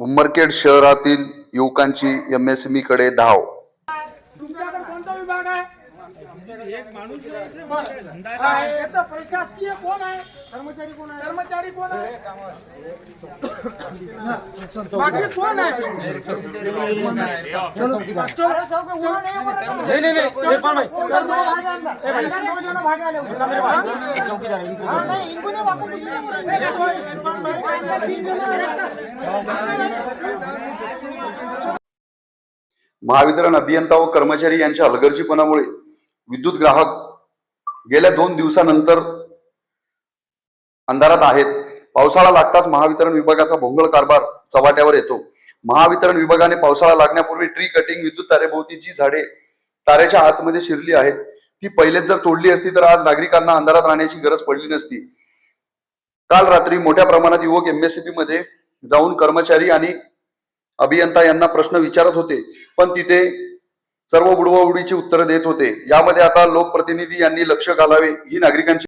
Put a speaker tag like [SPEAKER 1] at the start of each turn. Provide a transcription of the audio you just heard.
[SPEAKER 1] उमरखेड शहरातील युवकांची M S E कडे धाव.
[SPEAKER 2] तुमच्याकडे कोणता विभाग आहे? याचा प्रशासकीय कोण आहे? कर्मचारी कोण आहे? कर्मचारी कोण आहे? बाकी कोण आहे?
[SPEAKER 1] महावितरण अभियंता व कर्मचारी यांच्या हलगर्जीपणामुळे विद्युत ग्राहक गेल्या दोन दिवसानंतर अंधारात आहेत. पावसाळा लागताच महावितरण विभागाचा भोंगळ कारभार चव्हाट्यावर येतो. महावितरण विभागाने पावसाळा लागण्यापूर्वी ट्री कटिंग विद्युत तारेभोवती जी झाडे तारेच्या आतमध्ये शिरली आहेत ती पहिलेच जर तोडली असती तर आज नागरिकांना अंधारात राहण्याची गरज पडली नसती. काल रात्री मोठ्या प्रमाणात युवक एमएससीबी मध्ये जाऊन कर्मचारी आणि अभियंता यांना प्रश्न विचारत होते. पण तिथे सर्व बुडवाबुडीची उत्तरं देत होते. यामध्ये आता लोकप्रतिनिधी यांनी लक्ष घालावे. ही नागरिकांची